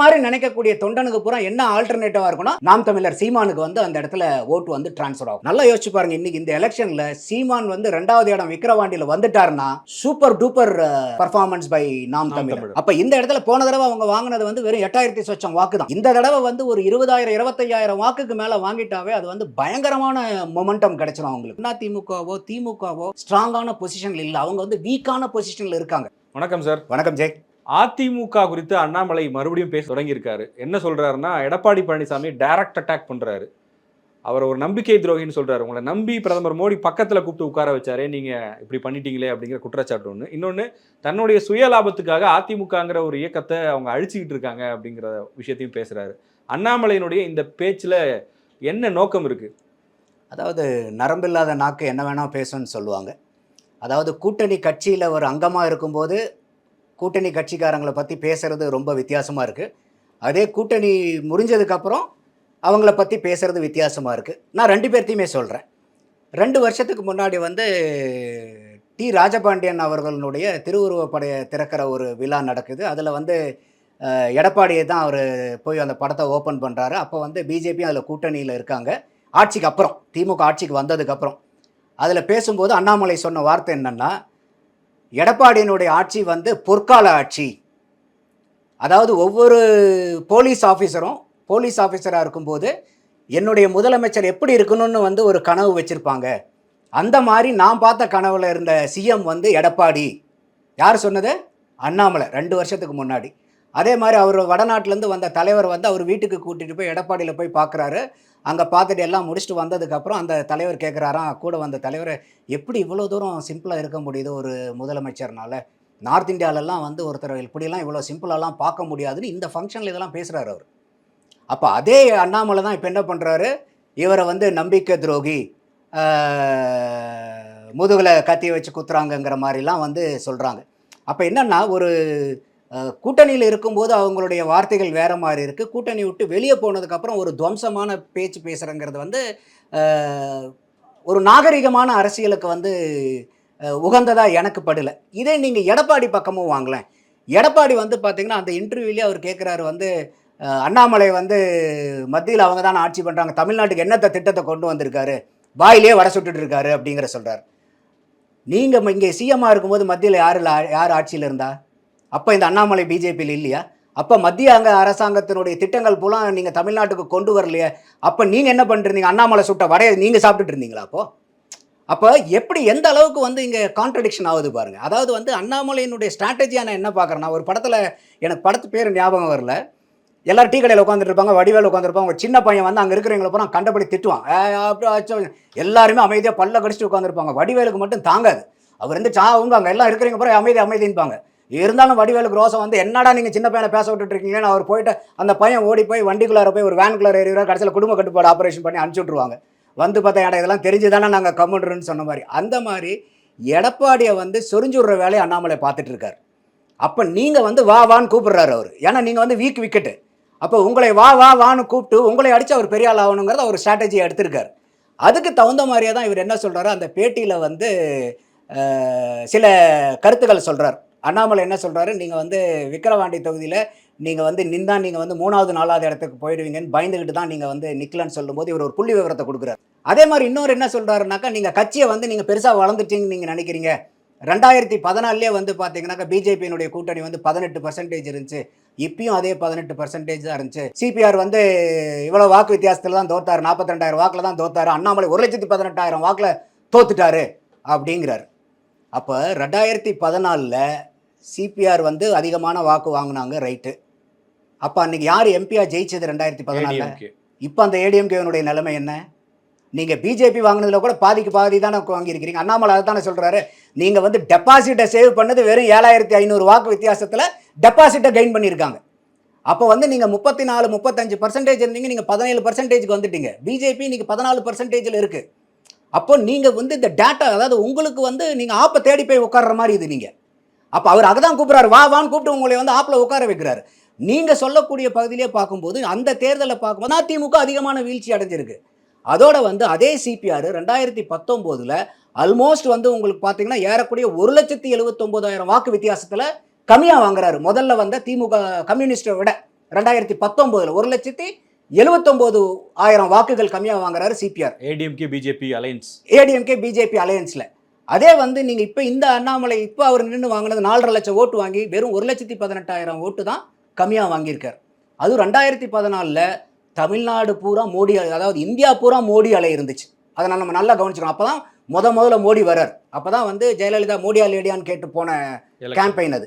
மாதிரி நினைக்கக்கூடிய தொண்டனுக்கு பூரா என்ன ஆல்டர்னேட்டிவா இருக்கும்னா நாம் தமிழர் சீமானுக்கு வந்து அந்த இடத்துல ஓட்டு வந்து டிரான்ஸ்ஃபர் ஆகும். நல்லா யோசிச்சு பாருங்க இன்னைக்கு இந்த எலெக்ஷன்ல சீமான் வந்து ரெண்டாவது இடம் விக்கிரவாண்டியில வந்துட்டாருன்னா super duper performance by Naam Tamilar. அப்ப இந்த இடத்துல போன தடவை அவங்க வாங்கினது வந்து வெறும் எட்டாயிரத்தி சொச்சம் வாக்கு தான். இந்த தடவை வந்து ஒரு இருபதாயிரம் இருபத்தையாயிரம் வாக்குக்கு மேல வாங்கிட்டாவே அது வந்து பயங்கரமான மொமெண்டம் கிடைச்சிடும் அவங்களுக்கு. அண்ணா திமுகவோ திமுகவோ ஸ்ட்ராங்கான பொசிஷன்ல இல்ல. அவங்க வந்து வீக்கான பொசிஷன்ல இருக்காங்க. வணக்கம் சார் வணக்கம் ஜெய். அதிமுக குறித்து அண்ணாமலை மறுபடியும் பேச தொடங்கியிருக்காரு. என்ன சொல்கிறாருன்னா எடப்பாடி பழனிசாமி டைரக்ட் அட்டாக் பண்ணுறாரு அவர் ஒரு நம்பிக்கை துரோகின்னு சொல்கிறாரு உங்களை நம்பி பிரதமர் மோடி பக்கத்தில் கூப்பிட்டு உட்கார வச்சாரே நீங்கள் இப்படி பண்ணிட்டீங்களே அப்படிங்கிற குற்றச்சாட்டு ஒன்று இன்னொன்று தன்னுடைய சுய லாபத்துக்காக அதிமுகங்கிற ஒரு இயக்கத்தை அவங்க அழிச்சிக்கிட்டு இருக்காங்க அப்படிங்கிற விஷயத்தையும் பேசுகிறாரு அண்ணாமலையினுடைய இந்த பேச்சில் என்ன நோக்கம் இருக்குது அதாவது நரம்பில்லாத நாக்கு என்ன வேணால் பேசும்னு சொல்லுவாங்க. அதாவது கூட்டணி கட்சியில் ஒரு அங்கமாக இருக்கும்போது கூட்டணி கட்சிக்காரங்களை பற்றி பேசுறது ரொம்ப வித்தியாசமாக இருக்குது அதே கூட்டணி முறிஞ்சதுக்கப்புறம் அவங்கள பற்றி பேசுறது வித்தியாசமாக இருக்குது நான் ரெண்டு பேர்த்தையுமே சொல்கிறேன் ரெண்டு வருஷத்துக்கு முன்னாடி வந்து டி ராஜபாண்டியன் அவர்களுடைய திருவுருவப்படையை திறக்கிற ஒரு விழா நடக்குது. அதில் வந்து எடப்பாடியை தான் அவர் போய் அந்த படத்தை ஓப்பன் பண்ணுறாரு அப்போ வந்து பிஜேபி அதில் கூட்டணியில் இருக்காங்க. ஆட்சிக்கு அப்புறம் திமுக ஆட்சிக்கு வந்ததுக்கப்புறம் அதில் பேசும்போது அண்ணாமலை சொன்ன வார்த்தை என்னென்னா எடப்பாடியினுடைய ஆட்சி வந்து பொற்கால ஆட்சி. அதாவது ஒவ்வொரு போலீஸ் ஆஃபீஸரும் போலீஸ் ஆஃபீஸராக இருக்கும்போது என்னுடைய முதலமைச்சர் எப்படி இருக்கணும்னு வந்து ஒரு கனவு வச்சுருப்பாங்க. அந்த மாதிரி நான் பார்த்த கனவில் இருந்த சிஎம் வந்து எடப்பாடி. யார் சொன்னது? அண்ணாமலை ரெண்டு வருஷத்துக்கு முன்னாடி. அதே மாதிரி அவர் வடநாட்டிலேருந்து வந்த தலைவர் வந்து அவர் வீட்டுக்கு கூட்டிகிட்டு போய் எடப்பாடியில் போய் பார்க்குறாரு. அங்கே பார்த்துட்டு எல்லாம் முடிச்சுட்டு வந்ததுக்கப்புறம் அந்த தலைவர் கேட்குறாராம் கூட வந்த தலைவர் எப்படி இவ்வளோ தூரம் சிம்பிளாக இருக்க முடியுது ஒரு முதலமைச்சர்னால? நார்த் இந்தியாவிலலாம் வந்து ஒருத்தர் இப்படிலாம் இவ்வளோ சிம்பிளாலாம் பார்க்க முடியாதுன்னு இந்த ஃபங்க்ஷனில் இதெல்லாம் பேசுகிறாரு அவர். அப்போ அதே அண்ணாமலை தான் இப்போ என்ன பண்ணுறாரு இவரை வந்து நம்பிக்கை துரோகி முதுகில் கத்தி வச்சு குத்துறாங்கங்கிற மாதிரிலாம் வந்து சொல்கிறாங்க அப்போ என்னென்னா ஒரு கூட்டணியில் இருக்கும்போது அவங்களுடைய வார்த்தைகள் வேறு மாதிரி இருக்குது கூட்டணி விட்டு வெளியே போனதுக்கப்புறம் ஒரு துவம்சமான பேச்சு பேசுகிறங்கிறது வந்து ஒரு நாகரிகமான அரசியலுக்கு வந்து உகந்ததாக எனக்கு படல. இதே நீங்கள் எடப்பாடி பக்கமும் வாங்கலேன் எடப்பாடி வந்து பார்த்திங்கன்னா அந்த இன்டர்வியூலேயே அவர் கேட்குறாரு வந்து அண்ணாமலை வந்து மத்தியில் அவங்க தான் ஆட்சி பண்ணுறாங்க தமிழ்நாட்டுக்கு என்னத்த திட்டத்தை கொண்டு வந்திருக்காரு? வாயிலே வட சுட்டுட்டு இருக்காரு அப்படிங்கிற சொல்கிறார் நீங்கள் இங்கே சிஎம்மாக இருக்கும்போது மத்தியில் யார் யார் ஆட்சியில் இருந்தா? அப்போ இந்த அண்ணாமலை பிஜேபியில் இல்லையா? அப்போ மத்திய அங்க அரசாங்கத்தினுடைய திட்டங்கள் பூலாம் நீங்கள் தமிழ்நாட்டுக்கு கொண்டு வரலையே. அப்போ நீங்கள் என்ன பண்ணிருந்தீங்க அண்ணாமலை சுட்ட வடையை நீங்கள் சாப்பிட்டுட்டு இருந்தீங்களா அப்போ? அப்போ எப்படி எந்த அளவுக்கு வந்து இங்கே கான்ட்ரடிக்ஷன் ஆகுது பாருங்கள் அதாவது வந்து அண்ணாமலையினுடைய ஸ்ட்ராட்டஜியாக நான் என்ன பார்க்குறேன்னா ஒரு படத்தில் எனக்கு படத்து பேர் ஞாபகம் வரல. எல்லாரும் டீ கடையில் உட்காந்துருப்பாங்க வடிவேல் உட்காந்துருப்பாங்க ஒரு சின்ன பையன் வந்து அங்கே இருக்கிறவங்கள பூரா கண்டபடி திட்டுவான். அப்படி ஆச்சு." எல்லாருமே அமைதியாக பல்ல கடிச்சிட்டு உட்காந்துருப்பாங்க வடிவேலுக்கு மட்டும் தாங்காது. அவர் வந்து சா அவங்க அங்கே எல்லாம் இருக்கிறவங்க பூரா அமைதி அமைதின்பாங்க இருந்தாலும் வடிவேலு ரோசம் வந்து என்னடா நீங்கள் சின்ன பையனை பேச விட்டுட்டு இருக்கீங்கன்னு அவர் போயிட்டு அந்த பையன் ஓடி போய் வண்டிக்குள்ளார போய் ஒரு வேனுக்குள்ளார ஏறிவார் கடைசியில் குடும்ப கட்டுப்பாடு ஆப்ரேஷன் பண்ணி அனுப்பிச்சி விட்ருவாங்க வந்து பார்த்தா ஏடா இதெல்லாம் தெரிஞ்சு தானே நாங்கள் கம்முன்றன்னு சொன்ன மாதிரி. அந்த மாதிரி எடப்பாடியை வந்து சொரிஞ்சு விடுற வேலையை அண்ணாமலை பார்த்துட்டு இருக்கார். அப்போ நீங்கள் வந்து வா வான்னு கூப்பிடுறாரு அவர். ஏன்னா நீங்கள் வந்து வீக் விக்கெட்டு. அப்போ உங்களை வா வா வான்னு கூப்பிட்டு உங்களை அடித்து அவர் பெரிய ஆள் ஆகணுங்கிறத அவர் ஸ்ட்ராட்டஜி எடுத்திருக்கார். அதுக்கு தகுந்த மாதிரியே தான் இவர் என்ன சொல்கிறாரு அந்த பேட்டியில் வந்து சில கருத்துக்கள் சொல்கிறார் அண்ணாமலை என்ன சொல்கிறாரு நீங்கள் வந்து விக்கிரவாண்டி தொகுதியில் நீங்கள் வந்து நின்றா நீங்கள் வந்து மூணாவது நாலாவது இடத்துக்கு போயிடுவீங்கன்னு பயந்துக்கிட்டு தான் நீங்கள் வந்து நிக்கலன்னு சொல்லும்போது இவர் ஒரு புள்ளி விவரத்தை கொடுக்குறாரு. அதே மாதிரி இன்னொரு என்ன சொல்கிறாருனாக்கா நீங்கள் கட்சியை வந்து நீங்கள் பெருசாக வளர்ந்துட்டீங்கன்னு நீங்கள் நினைக்கிறீங்க. ரெண்டாயிரத்தி பதினாலே வந்து பார்த்தீங்கன்னாக்கா பிஜேபியினுடைய கூட்டணி வந்து பதினெட்டு பர்சன்டேஜ் இருந்துச்சு. இப்பயும் அதே பதினெட்டு பர்சன்டேஜ் தான் இருந்துச்சு. சிபிஆர் வந்து இவ்வளோ வாக்கு வித்தியாசத்தில் தான் தோத்தார். நாற்பத்தி ரெண்டாயிரம் வாக்கில் தான் தோத்தாரு. அண்ணாமலை ஒரு லட்சத்தி பதினெட்டாயிரம் வாக்கில் தோத்துட்டாரு அப்படிங்கிறாரு. அப்போ ரெண்டாயிரத்தி பதினாலில் சிபிஆர் வந்து அதிகமான வாக்கு வாங்கினாங்க ரைட்டு அப்போ அன்னைக்கு யார் எம்பியா ஜெயிச்சது ரெண்டாயிரத்தி பதினாலில். இப்போ அந்த ஏடிஎம்கேனுடைய நிலைமை என்ன? நீங்கள் பிஜேபி வாங்கினதுல கூட பாதிக்கு பாதி தானே வாங்கியிருக்கிறீங்க. அண்ணாமலை அதை தானே சொல்கிறாரு நீங்கள் வந்து டெபாசிட்டை சேவ் பண்ணது வெறும் ஏழாயிரத்தி ஐநூறு வாக்கு வித்தியாசத்தில் டெபாசிட்டை கெயின் பண்ணியிருக்காங்க. அப்போ வந்து நீங்கள் முப்பத்தி நாலு முப்பத்தஞ்சு பர்சன்டேஜ் இருந்தீங்க நீங்கள் பதினேழு பர்சன்டேஜ்க்கு வந்துட்டீங்க. பிஜேபி நீங்கள் பதினாலு பர்சன்டேஜில் இருக்குது அப்போ நீங்கள் வந்து இந்த டேட்டா அதாவது உங்களுக்கு வந்து நீங்கள் ஆப்பை தேடி போய் உட்கார்ற மாதிரி இது நீங்கள் அப்போ அவர் அதை தான் கூப்பிட்றாரு. வா வான்னு கூப்பிட்டு உங்களை வந்து ஆப்பில் உட்கார வைக்கிறாரு. நீங்கள் சொல்லக்கூடிய பகுதியிலே பார்க்கும்போது அந்த தேர்தலை பார்க்கும்போது அதிமுக அதிகமான வீழ்ச்சி அடைஞ்சிருக்கு. அதோட வந்து அதே சிபிஆர் ரெண்டாயிரத்தி பத்தொம்போதில் ஆல்மோஸ்ட் வந்து உங்களுக்கு பார்த்தீங்கன்னா ஏறக்கூடிய ஒரு லட்சத்தி எழுபத்தொம்போதாயிரம் வாக்கு வித்தியாசத்தில் கம்மியாக வாங்குறாரு. முதல்ல வந்த திமுக கம்யூனிஸ்ட்டை விட ரெண்டாயிரத்தி பத்தொம்போதில் ஒரு லட்சத்தி எழுபத்தொம்போது ஆயிரம் வாக்குகள் கம்மியாக வாங்குறாரு CPR. ADMK BJP alliance ADMK BJP அலையன்ஸில் அதே வந்து நீங்கள் இப்போ இந்த அண்ணாமலை இப்போ அவர் நின்று வாங்கினது நாலரை லட்சம் ஓட்டு வாங்கி வெறும் ஒரு லட்சத்தி பதினெட்டாயிரம் ஓட்டு தான் கம்மியாக வாங்கியிருக்கார். அதுவும் ரெண்டாயிரத்தி பதினாலில் தமிழ்நாடு பூரா மோடி அலை அதாவது இந்தியா பூரா மோடி அலை இருந்துச்சு. அதை நம்ம நல்லா கவனிச்சுக்கணும். அப்போ தான் முத முதல்ல மோடி வரார் அப்போ தான் வந்து ஜெயலலிதா மோடியா லேடியான்னு கேட்டு போன கேம்பெயின் அது.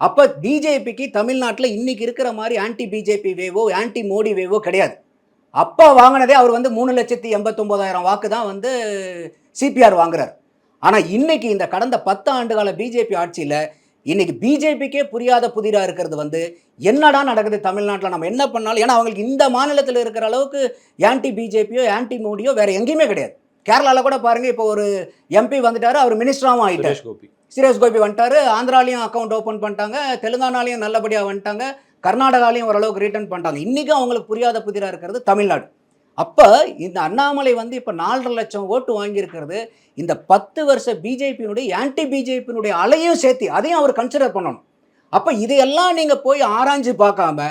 அப்போ பிஜேபிக்கு தமிழ்நாட்டில் இன்னைக்கு இருக்கிற மாதிரி ஆன்டி பிஜேபி வேவோ ஆன்டி மோடி வேவோ கிடையாது. அப்போ வாங்கினதே அவர் வந்து மூணு லட்சத்தி எண்பத்தொம்போதாயிரம் வாக்கு தான் வந்து சிபிஆர் வாங்குறார். ஆனால் இன்னைக்கு இந்த கடந்த பத்து ஆண்டுகால பிஜேபி ஆட்சியில் இன்னைக்கு பிஜேபிக்கே புரியாத புதிராக இருக்கிறது வந்து என்னடா நடக்குது தமிழ்நாட்டில்? நம்ம என்ன பண்ணாலும் ஏன்னா அவங்களுக்கு இந்த மாநிலத்தில் இருக்கிற அளவுக்கு ஆன்டி பிஜேபியோ ஆன்டி மோடியோ வேற எங்கேயுமே கிடையாது. கேரளாவில் கூட பாருங்க இப்போ ஒரு எம்பி வந்துட்டாரு அவர் மினிஸ்டராகவும் ஆயிட்டார். சுரேஷ் கோபி. சுரேஷ் கோபி வந்துட்டாரு ஆந்திராலையும் அக்கௌண்ட் ஓப்பன் பண்ணிட்டாங்க தெலுங்கானாலையும் நல்லபடியாக வந்துட்டாங்க கர்நாடகாலையும் ஓரளவுக்கு ரிட்டர்ன் பண்ணிட்டாங்க. இன்றைக்கும் அவங்களுக்கு புரியாத புதிராக இருக்கிறது தமிழ்நாடு. அப்போ இந்த அண்ணாமலை வந்து இப்போ நாலரை லட்சம் ஓட்டு வாங்கியிருக்கிறது இந்த பத்து வருஷ பிஜேபியினுடைய ஆன்டி பிஜேபியினுடைய அலையும் சேர்த்து அதையும் அவர் கன்சிடர் பண்ணணும். அப்போ இதையெல்லாம் நீங்கள் போய் ஆராய்ஞ்சு பார்க்காம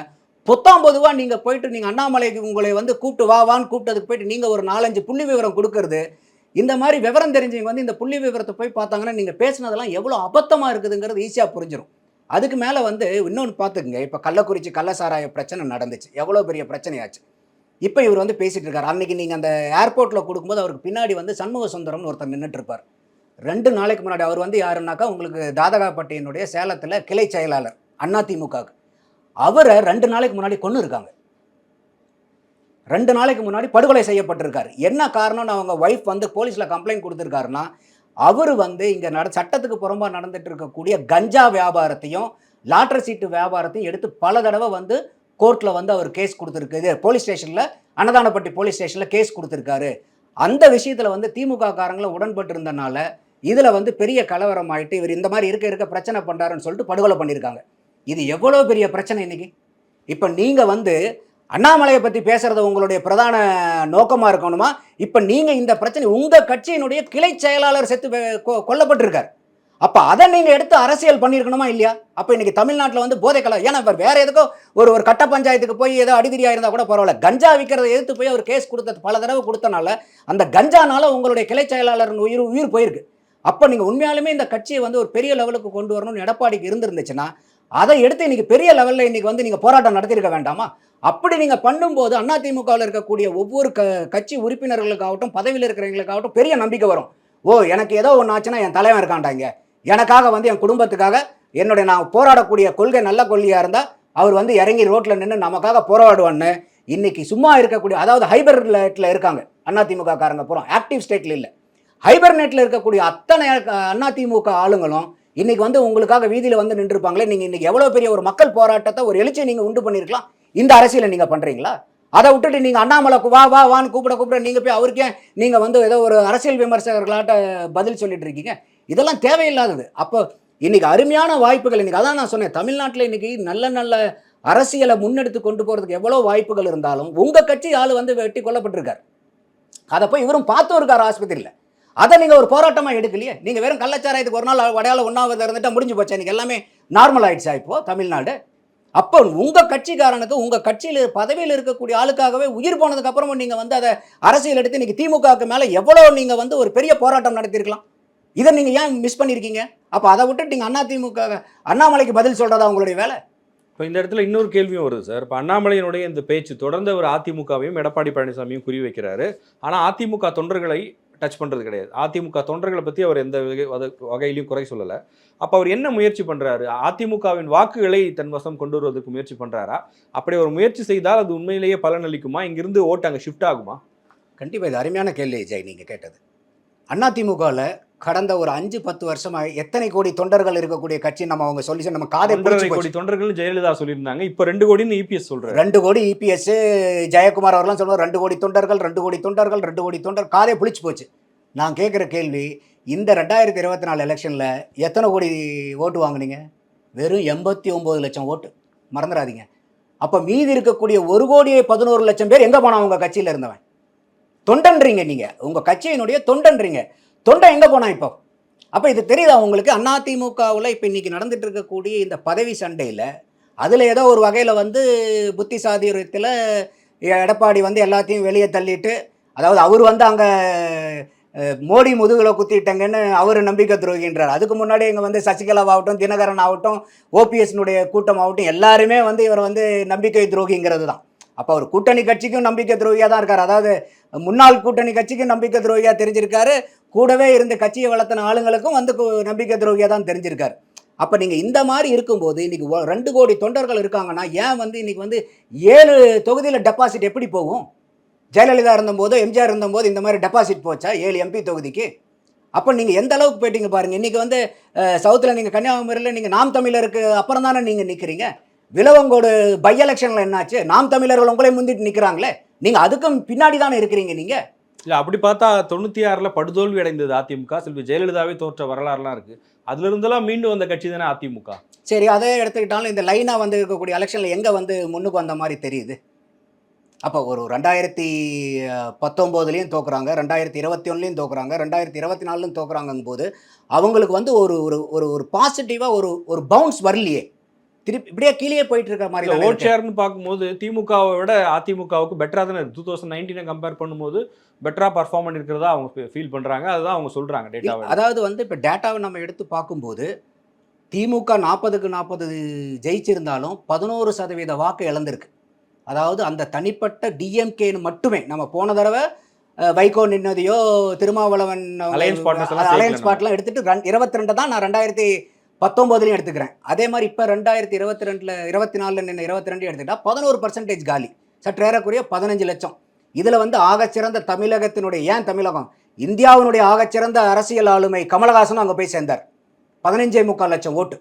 பொத்தாம் பொதுவாக நீங்கள் போயிட்டு நீங்கள் அண்ணாமலைக்கு உங்களை வந்து கூப்பிட்டு வா வான்னு கூப்பிட்டதுக்கு போயிட்டு நீங்கள் ஒரு நாலஞ்சு புள்ளி விவரம் கொடுக்கறது இந்த மாதிரி விவரம் தெரிஞ்சவங்க வந்து இந்த புள்ளி விவரத்தை போய் பார்த்தாங்கன்னா நீங்கள் பேசுனதெல்லாம் எவ்வளோ அபத்தமாக இருக்குதுங்கிறது ஈஸியாக புரிஞ்சிடும் அதுக்கு மேலே வந்து இன்னொன்று பார்த்துக்குங்க. இப்போ கள்ளக்குறிச்சி கள்ளசாராய பிரச்சனை நடந்துச்சு. எவ்வளோ பெரிய பிரச்சனையாச்சு. இப்போ இவர் வந்து பேசிகிட்டு இருக்கார் அன்றைக்கி நீங்கள் அந்த ஏர்போர்ட்டில் கொடுக்கும்போது அவருக்கு பின்னாடி வந்து சண்முக சுந்தரம்னு ஒருத்தர் நின்றுட்டு இருப்பார் ரெண்டு நாளைக்கு முன்னாடி அவர் வந்து யாருன்னாக்கா உங்களுக்கு தாதகாப்பட்டியினுடைய சேலத்தில் கிளை செயலாளர் அதிமுகவுக்கு அவரை ரெண்டு நாளைக்கு முன்னாடி கொண்டு இருக்காங்க ரெண்டு நாளைக்கு முன்னாடி படுகொலை செய்யப்பட்டிருக்காரு. என்ன காரணம்னு அவங்க ஒய்ஃப் வந்து போலீஸில் கம்ப்ளைண்ட் கொடுத்துருக்காருன்னா அவர் வந்து இங்கே நட சட்டத்துக்கு புறம்பாக நடந்துட்டு இருக்கக்கூடிய கஞ்சா வியாபாரத்தையும் லாட்டரி சீட்டு வியாபாரத்தையும் எடுத்து பல தடவை வந்து கோர்ட்டில் வந்து அவர் கேஸ் கொடுத்துருக்குது போலீஸ் ஸ்டேஷனில் அன்னதானப்பட்டி போலீஸ் ஸ்டேஷனில் கேஸ் கொடுத்துருக்காரு. அந்த விஷயத்தில் வந்து திமுக காரங்களும் உடன்பட்டு இருந்தனால இதில் வந்து பெரிய கலவரம் ஆயிட்டு இவர் இந்த மாதிரி இருக்க இருக்க பிரச்சனை பண்ணுறாருன்னு சொல்லிட்டு படுகொலை பண்ணியிருக்காங்க. இது எவ்வளோ பெரிய பிரச்சனை இன்றைக்கி இப்போ நீங்கள் வந்து அண்ணாமலையை பற்றி பேசுகிறது உங்களுடைய பிரதான நோக்கமாக இருக்கணுமா? இப்போ நீங்கள் இந்த பிரச்சனை உங்கள் கட்சியினுடைய கிளை செயலாளர் செத்து கொ- கொல்லப்பட்டிருக்கார். அப்போ அதை நீங்கள் எடுத்து அரசியல் பண்ணியிருக்கணுமா இல்லையா? அப்போ இன்னைக்கு தமிழ்நாட்டில் வந்து போதை கலா ஏன்னா இப்போ வேற எதுக்கோ ஒரு ஒரு கட்ட பஞ்சாயத்துக்கு போய் ஏதோ அடிதிரியாக இருந்தால் கூட பரவாயில்ல. கஞ்சா விற்கிறத எதிர்த்து போய் அவர் கேஸ் கொடுத்த பல தடவை கொடுத்தனால அந்த கஞ்சானால உங்களுடைய கிளை செயலாளர் உயிர் உயிர் போயிருக்கு. அப்போ நீங்கள் உண்மையாலுமே இந்த கட்சியை வந்து ஒரு பெரிய லெவலுக்கு கொண்டு வரணும்னு எடப்பாடிக்கு இருந்திருந்துச்சுன்னா அதை எடுத்து இன்றைக்கி பெரிய லெவலில் இன்றைக்கி வந்து நீங்கள் போராட்டம் நடத்தியிருக்க வேண்டாமா? அப்படி நீங்கள் பண்ணும்போது அதிமுகவில் இருக்கக்கூடிய ஒவ்வொரு க கட்சி உறுப்பினர்களுக்காகட்டும் பதவியில் இருக்கிறவங்களுக்காகட்டும் பெரிய நம்பிக்கை வரும். ஓ எனக்கு ஏதோ ஒன்று ஆச்சுன்னா என் தலைவன் இருக்காண்டாங்க எனக்காக வந்து என் குடும்பத்துக்காக என்னுடைய நான் போராடக்கூடிய கொள்கை நல்ல கொள்கையாக இருந்தால் அவர் வந்து இறங்கி ரோட்டில் நின்று நமக்காக போராடுவான்னு. இன்னைக்கு சும்மா இருக்கக்கூடிய அதாவது ஹைபர் நெட்டில் இருக்காங்க அதிமுக காரங்க போகிறோம் ஆக்டிவ் ஸ்டேட்டில் இல்லை. ஹைபர் நெட்டில் இருக்கக்கூடிய அத்தனை அதிமுக ஆளுங்களும் இன்றைக்கி வந்து உங்களுக்காக வீதியில் வந்து நின்றுருப்பாங்களே நீங்கள் இன்றைக்கி எவ்வளோ பெரிய ஒரு மக்கள் போராட்டத்தை ஒரு எழுச்சியை நீங்கள் உண்டு பண்ணியிருக்கலாம் இந்த அரசியலை நீங்கள் பண்ணுறீங்களா அதை விட்டுட்டு நீங்கள் அண்ணாமலை வா வா வான்னு கூப்பிட கூப்பிட நீங்கள் போய் அவருக்கே நீங்கள் வந்து ஏதோ ஒரு அரசியல் விமர்சகர்களாட்ட பதில் சொல்லிட்டு இருக்கீங்க. இதெல்லாம் தேவையில்லாதது. அப்போ இன்றைக்கி அருமையான வாய்ப்புகள் இன்றைக்கி அதான் நான் சொன்னேன் தமிழ்நாட்டில் இன்றைக்கி நல்ல நல்ல அரசியலை முன்னெடுத்து கொண்டு போகிறதுக்கு எவ்வளோ வாய்ப்புகள் இருந்தாலும் உங்கள் கட்சி ஆள் வந்து வெட்டி கொல்லப்பட்டிருக்கார். அதை போய் இவரும் பார்த்தும் இருக்கார் ஆஸ்பத்திரியில். அதை நீங்கள் ஒரு போராட்டமாக எடுக்கலையே? நீங்கள் வெறும் கள்ளச்சாராயத்துக்கு ஒரு நாள் வடையால் ஒன்றாவது இருந்துட்டா முடிஞ்சு போச்சு. இன்னைக்கு எல்லாமே நார்மல் ஆகிடுச்சா இப்போ தமிழ்நாடு? அப்போ உங்கள் கட்சிக்காரனுக்கு உங்கள் கட்சியில் பதவியில் இருக்கக்கூடிய ஆளுக்காகவே உயிர் போனதுக்கப்புறமும் நீங்கள் வந்து அதை அரசியல் எடுத்து இன்றைக்கி திமுகவுக்கு மேலே எவ்வளோ நீங்கள் வந்து ஒரு பெரிய போராட்டம் நடத்தியிருக்கலாம்? இதை நீங்கள் ஏன் மிஸ் பண்ணியிருக்கீங்க அப்போ அதை விட்டுட்டு நீங்கள் அண்ணா திமுக அண்ணாமலைக்கு பதில் சொல்கிறதா உங்களுடைய வேலை? இப்போ இந்த இடத்துல இன்னொரு கேள்வியும் வருது சார். இப்போ அண்ணாமலையினுடைய இந்த பேச்சு தொடர்ந்து அவர் அதிமுகவையும் எடப்பாடி பழனிசாமியும் குறி வைக்கிறாரு. ஆனால் அதிமுக தொண்டர்களை டச் பண்ணுறது கிடையாது. அதிமுக தொண்டர்களை பற்றி அவர் எந்த வகையிலையும் குறை சொல்லலை. அப்போ அவர் என்ன முயற்சி பண்ணுறாரு அதிமுகவின் வாக்குகளை தன் வசம் கொண்டு வருவதற்கு முயற்சி பண்ணுறாரா அப்படி ஒரு முயற்சி செய்தால் அது உண்மையிலேயே பலனளிக்குமா இங்கிருந்து ஓட்டு அங்கே ஷிஃப்ட் ஆகுமா? கண்டிப்பாக இது அருமையான கேள்வி ஜெய் நீங்கள் கேட்டது. அதிமுகவில் கடந்த ஒரு அஞ்சு பத்து வருஷமா எத்தனை கோடி தொண்டர்கள் இருக்கக்கூடிய கட்சி நம்ம அவங்க சொல்லி நம்ம காதை கோடி. தொண்டர்கள் ஜெயலலிதா சொல்லியிருந்தாங்க. இப்போ ரெண்டு கோடின்னு இபிஎஸ் சொல்றாரு. ரெண்டு கோடி இபிஎஸ் ஜெயக்குமார் அவர்லாம் சொல்லுவார் ரெண்டு கோடி தொண்டர்கள் ரெண்டு கோடி தொண்டர்கள் ரெண்டு கோடி தொண்டர் காதே புளிச்சு போச்சு. நான் கேட்குற கேள்வி இந்த ரெண்டாயிரத்தி இருபத்தி நாலு எலெக்ஷனில் எத்தனை கோடி ஓட்டு வாங்குனீங்க? வெறும் எண்பத்தி ஒம்பது லட்சம் ஓட்டு. மறந்துடாதீங்க. அப்போ மீதி இருக்கக்கூடிய ஒரு கோடியே பதினோரு லட்சம் பேர் எங்கே போனான் உங்கள் கட்சியில் இருந்தவன்? தொண்டன்றீங்க நீங்கள் உங்கள் கட்சியினுடைய தொண்டன்றீங்க. தொண்டை எங்கே போனான் இப்போ? அப்போ இது தெரியுதா உங்களுக்கு? அதிமுகவில் இப்போ இன்றைக்கி நடந்துட்டு இருக்கக்கூடிய இந்த பதவி சண்டையில் அதில் ஏதோ ஒரு வகையில் வந்து புத்தி சாதுரியத்தில் எடப்பாடி வந்து எல்லாத்தையும் வெளியே தள்ளிட்டு அதாவது அவர் வந்து அங்கே மோடி முதுகில் குத்திட்டங்கன்னு அவர் நம்பிக்கை துரோகின்றார். அதுக்கு முன்னாடி இங்கே வந்து சசிகலாவாகட்டும் தினகரன் ஆகட்டும் ஓபிஎஸ்னுடைய கூட்டம் ஆகட்டும் எல்லாருமே வந்து இவர் வந்து நம்பிக்கை துரோகிங்கிறது தான் அப்போ அவர் கூட்டணி கட்சிக்கும் நம்பிக்கை துரோகியாக தான் இருக்கார். அதாவது முன்னாள் கூட்டணி கட்சிக்கும் நம்பிக்கை துரோகியாக தெரிஞ்சிருக்காரு. கூடவே இருந்து கட்சியை வளர்த்தின ஆளுங்களுக்கும் வந்து நம்பிக்கை துரோகியாக தான் தெரிஞ்சிருக்காரு. அப்போ நீங்கள் இந்த மாதிரி இருக்கும்போது இன்றைக்கி ரெண்டு கோடி தொண்டர்கள் இருக்காங்கன்னா ஏன் வந்து இன்றைக்கி வந்து ஏழு தொகுதியில் டெபாசிட் எப்படி போகும்? ஜெயலலிதா இருந்தபோது எம்ஜிஆர் இருந்தபோது இந்த மாதிரி டெபாசிட் போச்சா? ஏழு எம்பி தொகுதிக்கு. அப்போ நீங்கள் எந்த அளவுக்கு போயிட்டீங்க பாருங்கள் இன்றைக்கி வந்து சவுத்தில் நீங்கள் கன்னியாகுமரியில் நீங்கள் நாம் தமிழருக்கு அப்புறம் தானே நீங்கள் நிற்கிறீங்க விலவங்கோடு பை எலெக்ஷனில் என்னாச்சு? நாம் தமிழர்கள் உங்களே முந்திட்டு நிற்கிறாங்களே நீங்கள் அதுக்கும் பின்னாடி தானே இருக்கிறீங்க நீங்கள் இல்லை அப்படி பார்த்தா தொண்ணூற்றி ஆறில் படுதோல்வி அடைந்தது அதிமுக. செல்வி ஜெயலலிதாவே தோற்ற வரலாறுலாம் இருக்குது அதுல இருந்தெல்லாம் மீண்டும் வந்த கட்சி தானே அதிமுக? சரி அதே எடுத்துக்கிட்டாலும் இந்த லைனாக வந்து இருக்கக்கூடிய எலெக்ஷனில் எங்கே வந்து முன்னுக்கு வந்த மாதிரி தெரியுது? அப்போ ஒரு ரெண்டாயிரத்தி பத்தொம்போதுலேயும் தோக்குறாங்க ரெண்டாயிரத்தி இருபத்தி ஒன்றுலையும் தோக்குறாங்க ரெண்டாயிரத்தி இருபத்தி நாலுலையும் தோக்குறாங்கும் போது அவங்களுக்கு வந்து ஒரு ஒரு ஒரு ஒரு பாசிட்டிவாக ஒரு ஒரு பவுன்ஸ் வரலையே. திருப்பி இப்படியே கீழே போயிட்டு இருக்க மாதிரி ஓட். ஷேர்னு பார்க்கும்போது திமுகவை விட அதிமுகவுக்கு பெட்டரா தானே டூ தௌசண்ட் நைன்டீனை கம்பேர் பண்ணும்போது பெட்டரா பர்ஃபார்ம் பண்ணிருக்கிறதா அவங்க ஃபீல் பண்றாங்க. அதுதான் அவங்க சொல்றாங்க டேட்டாவை அதாவது வந்து இப்போ டேட்டாவை நம்ம எடுத்து பார்க்கும்போது திமுக நாற்பதுக்கு நாற்பது ஜெயிச்சிருந்தாலும் பதினோரு சதவீத வாக்கு இழந்திருக்கு. அதாவது அந்த தனிப்பட்ட டிஎம்கேன்னு மட்டுமே நம்ம போன தடவை வைகோ நின்னதையோ திருமாவளவன் அலையன்ஸ் சேர்க்கல பார்ட்லாம் எடுத்துட்டு இருபத்தி ரெண்டு தான் நான் ரெண்டாயிரத்தி பத்தொம்போதுலையும் எடுத்துக்கிறேன். அதே மாதிரி இப்போ ரெண்டாயிரத்தி இருபத்தி ரெண்டில் இருபத்தி நாலில் நின்று இருபத்தி ரெண்டு எடுத்துக்கிட்டால் பதினோரு பர்சன்டேஜ் காலி. சற்றேறக்குரிய பதினஞ்சு லட்சம். இதில் வந்து ஆகச்சிறந்த தமிழகத்தினுடைய ஏன் தமிழகம்? இந்தியாவினுடைய ஆகச்சிறந்த அரசியல் ஆளுமை கமலஹாசனும் அங்கே போய் சேர்ந்தார். பதினஞ்சே முக்கால் லட்சம் ஓட்டு.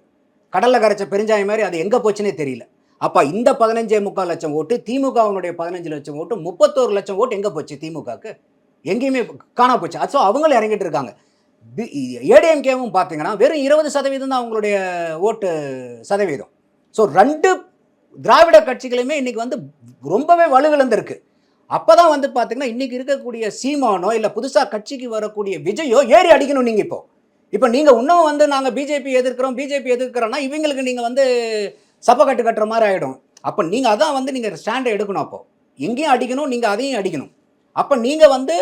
கடலில் கரைச்ச பெருஞ்சாய் மாதிரி அது எங்கே போச்சுன்னே தெரியல. அப்போ இந்த பதினஞ்சே முக்கால் லட்சம் ஓட்டு திமுகவினுடைய பதினஞ்சு லட்சம் ஓட்டு முப்பத்தோரு லட்சம் ஓட்டு எங்கே போச்சு திமுகவுக்கு? எங்கேயுமே காணா போச்சு. ஸோ அவங்களும் இறங்கிட்டு இருக்காங்க. ஏடிஎம்கேவும் பார்த்தீங்கன்னா வெறும் இருபது சதவீதம் தான் அவங்களுடைய ஓட்டு சதவீதம். ஸோ ரெண்டு திராவிட கட்சிகளுமே இன்றைக்கி வந்து ரொம்பவே வலுவிழந்திருக்கு. அப்போ தான் வந்து பார்த்தீங்கன்னா இன்றைக்கி இருக்கக்கூடிய சீமானோ இல்லை புதுசாக கட்சிக்கு வரக்கூடிய விஜயோ ஏறி அடிக்கணும் நீங்கள் இப்போ. இப்போ நீங்கள் இன்னும் வந்து நாங்கள் பிஜேபி எதிர்க்கிறோம் பிஜேபி எதிர்க்கிறோன்னா இவங்களுக்கு நீங்கள் வந்து சப்பை கட்டு கட்டுற மாதிரி ஆகிடும் அப்போ நீங்கள் அதான் வந்து நீங்கள் ஸ்டாண்டை எடுக்கணும் அப்போது எங்கேயும் அடிக்கணும் நீங்கள் அதையும் அடிக்கணும். அப்போ நீங்கள் வந்து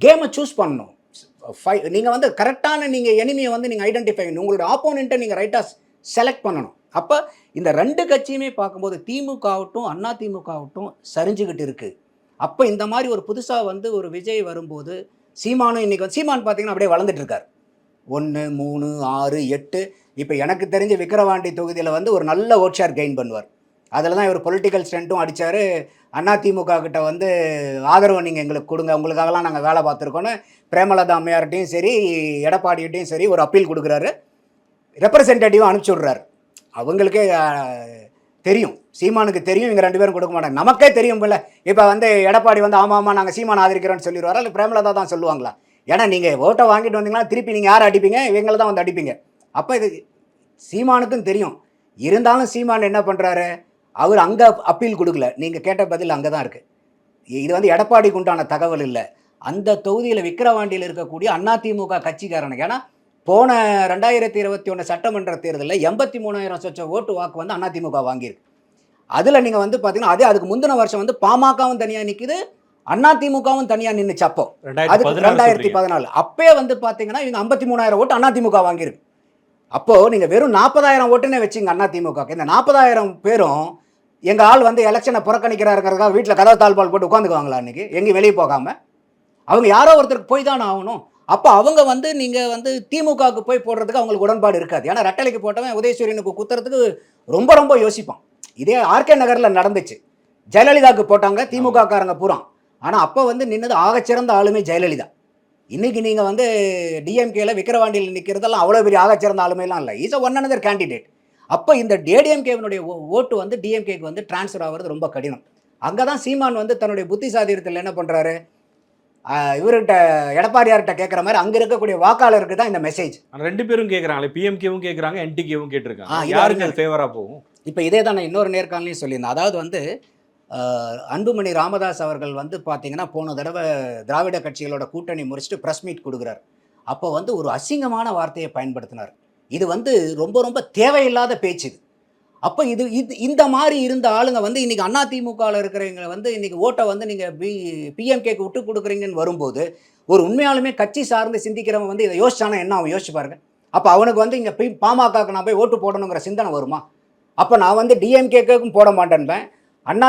கேமை சூஸ் பண்ணணும். ஃபைவ் நீங்கள் வந்து கரெக்டான நீங்கள் எனிமியை வந்து நீங்கள் ஐடென்டிஃபை பண்ணணும் உங்களோட ஆப்போனண்ட்டை நீங்கள் ரைட்டாக செலக்ட் பண்ணணும். அப்போ இந்த ரெண்டு கட்சியுமே பார்க்கும்போது திமுக ஆகட்டும் அண்ணா திமுக ஆகட்டும் சரிஞ்சுக்கிட்டு இருக்குது அப்போ இந்த மாதிரி ஒரு புதுசாக வந்து ஒரு விஜய் வரும்போது சீமானும் இன்றைக்கி வந்து சீமான் பார்த்தீங்கன்னா அப்படியே வளர்ந்துட்டு இருக்கார். ஒன்று மூணு ஆறு எட்டு இப்போ எனக்கு தெரிஞ்ச விக்கிரவாண்டி தொகுதியில் வந்து ஒரு நல்ல ஓட் ஷேர் கெயின் பண்ணுவார். அதில் தான் இவர் பொலிட்டிக்கல் ஸ்டண்ட்டும் அடித்தார் அதிமுக கிட்ட வந்து ஆதரவு நீங்கள் எங்களுக்கு கொடுங்க. உங்களுக்காகலாம் நாங்கள் வேலை பார்த்துருக்கோன்னு பிரேமலதா அம்மையார்ட்டையும் சரி எடப்பாடிகிட்டையும் சரி ஒரு அப்பீல் கொடுக்குறாரு. ரெப்ரசன்டேட்டிவாக அனுப்பிச்சி விட்றாரு. அவங்களுக்கே தெரியும். சீமானுக்கு தெரியும். இவங்க ரெண்டு பேரும் கொடுக்க மாட்டாங்க. நமக்கே தெரியும் இல்லை இப்போ வந்து எடப்பாடி வந்து ஆமாம் ஆமாம் நாங்கள் சீமான் ஆதரிக்கிறோம்னு சொல்லிடுவாரா? இல்லை பிரேமலதா தான் சொல்லுவாங்களா? ஏன்னா நீங்கள் ஓட்டை வாங்கிட்டு வந்தீங்கன்னா திருப்பி நீங்கள் யார் அடிப்பீங்க? இவங்கள தான் வந்து அடிப்பீங்க. அப்போ இது சீமானுக்கும் தெரியும். இருந்தாலும் சீமான் என்ன பண்ணுறாரு அவர் அங்கே அப்பீல் கொடுக்கல. நீங்கள் கேட்ட பதில் அங்கே தான் இருக்குது இது வந்து எடப்பாடிக்கு உண்டான தகவல் இல்லை. அந்த தொகுதியில் விக்கிரவாண்டியில் இருக்கக்கூடிய அதிமுக கட்சிக்காரனுக்கு. ஏன்னா போன ரெண்டாயிரத்தி இருபத்தி ஒன்று சட்டமன்ற தேர்தலில் எண்பத்தி மூணாயிரம் சொச்ச ஓட்டு வாக்கு வந்து அதிமுக வாங்கியிருக்கு. அதில் நீங்கள் வந்து பார்த்தீங்கன்னா அதே அதுக்கு முந்தின வருஷம் வந்து பாமகவும் தனியாக நிற்குது அதிமுகவும் தனியாக நின்றுச்சு அப்போ. அதுக்கு ரெண்டாயிரத்தி பதினாலு. அப்பயே வந்து பார்த்தீங்கன்னா இவங்க ஐம்பத்தி மூணாயிரம் ஓட்டு அதிமுக வாங்கியிருக்கு. அப்போது நீங்கள் வெறும் நாற்பதாயிரம் ஓட்டுன்னே வச்சிங்க அதிமுக இந்த நாற்பதாயிரம் பேரும் எங்கள் ஆள் வந்து எலெக்ஷனை புறக்கணிக்கிறாருங்கிறதுக்காக வீட்டில் கதவு தாழ்பால் போட்டு உட்காந்துக்குவாங்களா அன்றைக்கி எங்கேயும் வெளியே போகாமல் அவங்க யாரோ ஒருத்தருக்கு போய் தான் ஆகணும். அப்போ அவங்க வந்து நீங்கள் வந்து திமுகவுக்கு போய் போடுறதுக்கு அவங்களுக்கு உடன்பாடு இருக்காது. ஏன்னா ரெட்டலைக்கு போட்டவன் உதயசூரியனுக்கு குத்துறதுக்கு ரொம்ப ரொம்ப யோசிப்பான். இதே ஆர்கே நகரில் நடந்துச்சு. ஜெயலலிதாவுக்கு போட்டாங்க திமுக காரங்க பூரா. ஆனால் அப்போ வந்து நின்னது ஆகச்சிறந்த ஆளுமை ஜெயலலிதா. இன்றைக்கி நீங்கள் வந்து டிஎம்கேல விக்கிரவாண்டியில் நிற்கிறதெல்லாம் அவ்வளோ பெரிய ஆகச்சிறந்த ஆளுமையெல்லாம் இல்லை. இஸ் ஒன் அனதர் கேண்டிடேட் அப்போ இந்த ஏடிஎம்கேவினுடைய ஓட்டு வந்து டிஎம்கேக்கு வந்து ட்ரான்ஸ்ஃபர் ஆகிறது ரொம்ப கடினம். அங்கே தான் சீமான் வந்து தன்னுடைய புத்தி சாதிரத்தில் என்ன பண்ணுறாரு இவர்கிட்ட எடப்பாடியார்கிட்ட கேட்குற மாதிரி அங்கே இருக்கக்கூடிய வாக்காளருக்கு தான் இந்த மெசேஜ் ரெண்டு பேரும் கேக்குறாங்களே பிஎம்கேவும் கேக்குறாங்க என்டிகேவும் கேட்டிருக்காங்க. யாருக்கு அது ஃபேவரா போகும்? இப்போ இதே தான் நான் இன்னொரு நேர்காணலையும் சொல்லியிருந்தேன். அதாவது வந்து அன்புமணி ராமதாஸ் அவர்கள் வந்து பார்த்தீங்கன்னா போன தடவை திராவிட கட்சிகளோட கூட்டணி முடிச்சுட்டு ப்ரெஸ் மீட் கொடுக்குறாரு. அப்போ வந்து ஒரு அசிங்கமான வார்த்தையை பயன்படுத்தினார். இது வந்து ரொம்ப ரொம்ப தேவையில்லாத பேச்சு இது. அப்போ இது இது இந்த மாதிரி இருந்த ஆளுங்க வந்து இன்றைக்கி அண்ணா திமுகவில் இருக்கிறவங்க வந்து இன்றைக்கி ஓட்டை வந்து நீங்கள் பி பிஎம்கேக்கு விட்டு கொடுக்குறீங்கன்னு வரும்போது ஒரு உண்மையாலுமே கட்சி சார்ந்து சிந்திக்கிறவன் வந்து இதை யோசிச்சானா என்ன அவன் யோசிச்சு பாருங்க. அப்போ அவனுக்கு வந்து இங்கே போய் பாமகக்கு நான் போய் ஓட்டு போடணுங்கிற சிந்தனை வருமா? அப்போ நான் வந்து டிஎம்கேக்கும் போட மாட்டேன்பேன். அண்ணா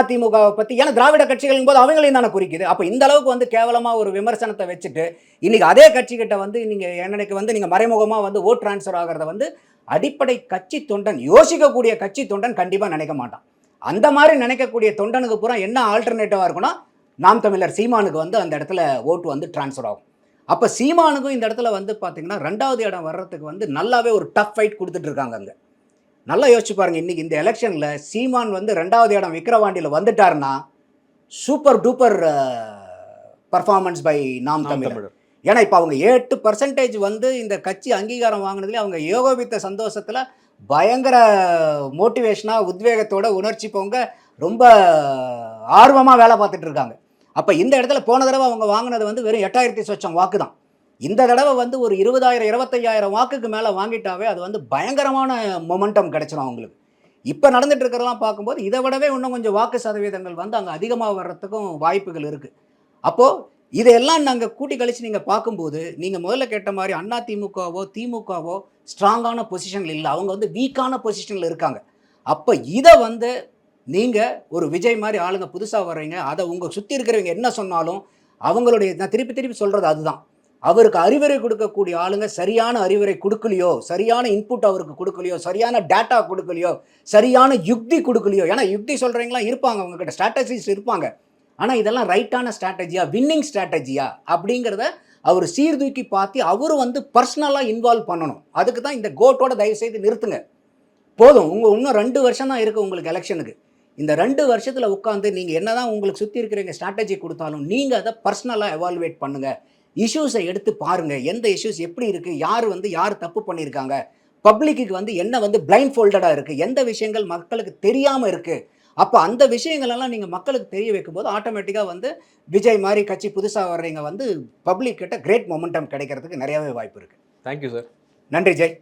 பற்றி ஏன்னா திராவிட கட்சிகளின் போது அவங்களையும் தானே குறிக்குது. அப்போ இந்த அளவுக்கு வந்து கேவலமாக ஒரு விமர்சனத்தை வச்சுட்டு இன்றைக்கி அதே கட்சிக்கிட்ட வந்து நீங்கள் எனக்கு வந்து நீங்கள் மறைமுகமாக வந்து ஓட் ட்ரான்ஸ்ஃபர் ஆகிறத வந்து அடிப்படை கட்சி தொண்டன் யோசிக்கக்கூடிய கட்சி தொண்டன் கண்டிப்பாக நினைக்க மாட்டான். அந்த மாதிரி நினைக்கக்கூடிய தொண்டனுக்கு பூரா என்ன ஆல்டர்னேட்டிவாக இருக்குன்னா நாம் தமிழர் சீமானுக்கு வந்து அந்த இடத்துல ஓட்டு வந்து ட்ரான்ஸ்ஃபர் ஆகும். அப்போ சீமானுக்கும் இந்த இடத்துல வந்து பார்த்தீங்கன்னா ரெண்டாவது இடம் வர்றதுக்கு வந்து நல்லாவே ஒரு டஃப் ஃபைட் கொடுத்துட்ருக்காங்க அங்கே. நல்லா யோசிச்சு பாருங்க இன்னைக்கு இந்த எலெக்ஷனில் சீமான் வந்து ரெண்டாவது இடம் விக்கிரவாண்டியில் வந்துட்டாருன்னா super duper performance by Naam Tamilar. ஏன்னா இப்போ அவங்க எட்டு பர்சன்டேஜ் வந்து இந்த கட்சி அங்கீகாரம் வாங்கினதுலேயே அவங்க யோகவித்த சந்தோஷத்தில் பயங்கர மோட்டிவேஷனாக உத்வேகத்தோட உணர்ச்சி பொங்க ரொம்ப ஆர்வமாக வேலை பார்த்துட்டு இருக்காங்க. அப்போ இந்த இடத்துல போன தடவை அவங்க வாங்கினது வந்து வெறும் எட்டாயிரத்தி சொச்சம் வாக்கு தான் இந்த தடவை வந்து ஒரு இருபதாயிரம் இருபத்தையாயிரம் வாக்குக்கு மேலே வாங்கிட்டாவே அது வந்து பயங்கரமான மொமெண்டம் கிடச்சிடும் அவங்களுக்கு. இப்போ நடந்துட்டு இருக்கிறதெல்லாம் பார்க்கும்போது இதை விடவே இன்னும் கொஞ்சம் வாக்கு சதவீதங்கள் வந்து அங்கே அதிகமாக வர்றதுக்கும் வாய்ப்புகள் இருக்குது அப்போது இதையெல்லாம் நாங்கள் கூட்டி கழிச்சு நீங்கள் பார்க்கும்போது நீங்கள் முதல்ல கேட்ட மாதிரி அண்ணா திமுகவோ திமுகவோ ஸ்ட்ராங்கான பொசிஷனில் இல்லை. அவங்க வந்து வீக்கான பொசிஷனில் இருக்காங்க. அப்போ இதை வந்து நீங்கள் ஒரு விஜய் மாதிரி ஆளுங்க புதுசாக வர்றீங்க. அதை உங்கள் சுற்றி இருக்கிறவங்க என்ன சொன்னாலும் அவங்களுடைய நான் திருப்பி திருப்பி சொல்கிறது அதுதான். அவருக்கு அறிவுரை கொடுக்கக்கூடிய ஆளுங்க சரியான அறிவுரை கொடுக்கலையோ சரியான இன்புட் அவருக்கு கொடுக்கலையோ சரியான டேட்டா கொடுக்கலையோ சரியான யுக்தி கொடுக்கலையோ ஏன்னா யுக்தி சொல்கிறவங்களாம் இருப்பாங்க அவங்கக்கிட்ட ஸ்ட்ராட்டஜிஸ் இருப்பாங்க. ஆனால் இதெல்லாம் ரைட்டான ஸ்ட்ராட்டஜியா வின்னிங் ஸ்ட்ராட்டஜியா அப்படிங்கிறத அவர் சீர்தூக்கி பார்த்து அவரும் வந்து பர்சனலாக இன்வால்வ் பண்ணணும். அதுக்கு தான் இந்த கோட்டோட தயவு செய்து நிறுத்துங்க. போதும் உங்கள் இன்னும் ரெண்டு வருஷம் தான் இருக்குது உங்களுக்கு எலெக்ஷனுக்கு இந்த ரெண்டு வருஷத்தில் உட்காந்து நீங்கள் என்ன தான் உங்களுக்கு சுற்றி இருக்கிறீங்க ஸ்ட்ராட்டஜி கொடுத்தாலும் நீங்கள் அதை பர்சனலாக எவால்வேட் பண்ணுங்கள் இஷ்யூஸை எடுத்து பாருங்கள் எந்த இஷ்யூஸ் எப்படி இருக்குது யார் வந்து யார் தப்பு பண்ணியிருக்காங்க? பப்ளிக்கு வந்து என்ன வந்து பிளைண்ட் ஃபோல்டடாக இருக்குது எந்த விஷயங்கள் மக்களுக்கு தெரியாமல் இருக்குது அப்போ அந்த விஷயங்கள் எல்லாம் நீங்கள் மக்களுக்கு தெரிய வைக்கும்போது ஆட்டோமேட்டிக்காக வந்து விஜய் மாதிரி கட்சி புதுசாக வர்றீங்க வந்து பப்ளிக் கிட்ட கிரேட் மொமெண்டம் கிடைக்கிறதுக்கு நிறையவே வாய்ப்பு இருக்குது தேங்க்யூ சார் நன்றி ஜெய்.